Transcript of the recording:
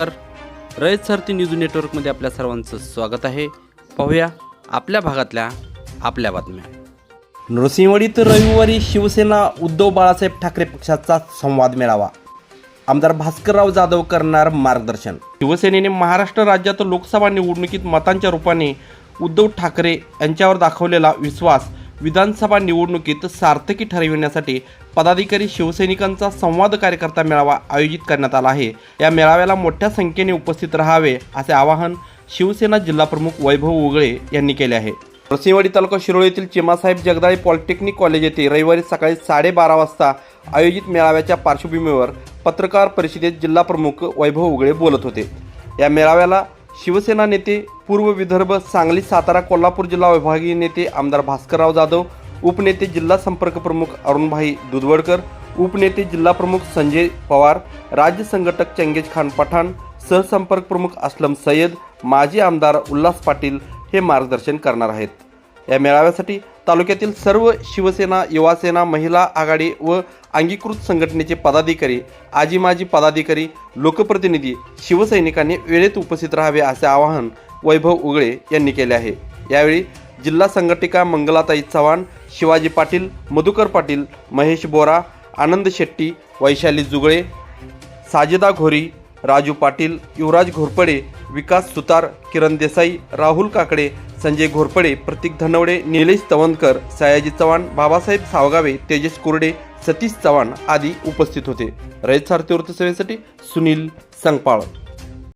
तर रयत सारथी न्यूज नेटवर्कमध्ये आपल्या सर्वांचं स्वागत आहे. पाहूया आपल्या भागातल्या आपल्या बातम्या. नृसिंहवाडीत रविवारी शिवसेना उद्धव बाळासाहेब ठाकरे पक्षाचा संवाद मेळावा. आमदार भास्करराव जाधव करणार मार्गदर्शन. शिवसेनेने महाराष्ट्र राज्यात लोकसभा निवडणुकीत मतांच्या रूपाने उद्धव ठाकरे यांच्यावर दाखवलेला विश्वास विधानसभा निवडणुकीत सार्थकी ठरविण्यासाठी पदाधिकारी शिवसैनिकांचा संवाद कार्यकर्ता मेळावा आयोजित करण्यात आला आहे. या मेळाव्याला मोठ्या संख्येने उपस्थित राहावे असे आवाहन शिवसेना जिल्हाप्रमुख वैभव उगळे यांनी केले आहे. नरसिंहवाडी तालुका शिरोळ येथील चिमासाहेब जगदाळे पॉलिटेक्निक कॉलेज येथे रविवारी सकाळी साडेबारा वाजता आयोजित मेळाव्याच्या पार्श्वभूमीवर पत्रकार परिषदेत जिल्हाप्रमुख वैभव उगळे बोलत होते. या मेळाव्याला शिवसेना नेते पूर्व विदर्भ सांगली सातारा कोल्हापूर जिल्हा विभागीय नेते आमदार भास्करराव जाधव उपनेते जिल्हा संपर्क प्रमुख अरुणभाई दुधवडकर उपनेते जिल्हा प्रमुख संजय पवार राज्य संघटक चंगेज खान पठाण सहसंपर्क प्रमुख असलम सय्यद माजी आमदार उल्हास पाटील हे मार्गदर्शन करणार आहेत. या मेळाव्यासाठी तालुक्यातील सर्व शिवसेना युवासेना महिला आघाडी व अंगीकृत संघटनेचे पदाधिकारी आजी माजी पदाधिकारी लोकप्रतिनिधी शिवसैनिकांनी वेळेत उपस्थित राहावे असे आवाहन वैभव उगळे यांनी केले आहे. यावेळी जिल्हा संघटिका मंगलाताई चव्हाण शिवाजी पाटील मधुकर पाटील महेश बोरा आनंद शेट्टी वैशाली जुगळे साजिदा घोरी राजू पाटील युवराज घोरपडे विकास सुतार किरण देसाई राहुल काकडे संजय घोरपडे प्रतीक धनवडे निलेश तवनकर सयाजी चव्हाण बाबासाहेब सावगावे तेजस कुर्डे सतीश चव्हाण आदी उपस्थित होते. रयत सारथी वृत्तसेवेसाठी सुनील संगपाळ.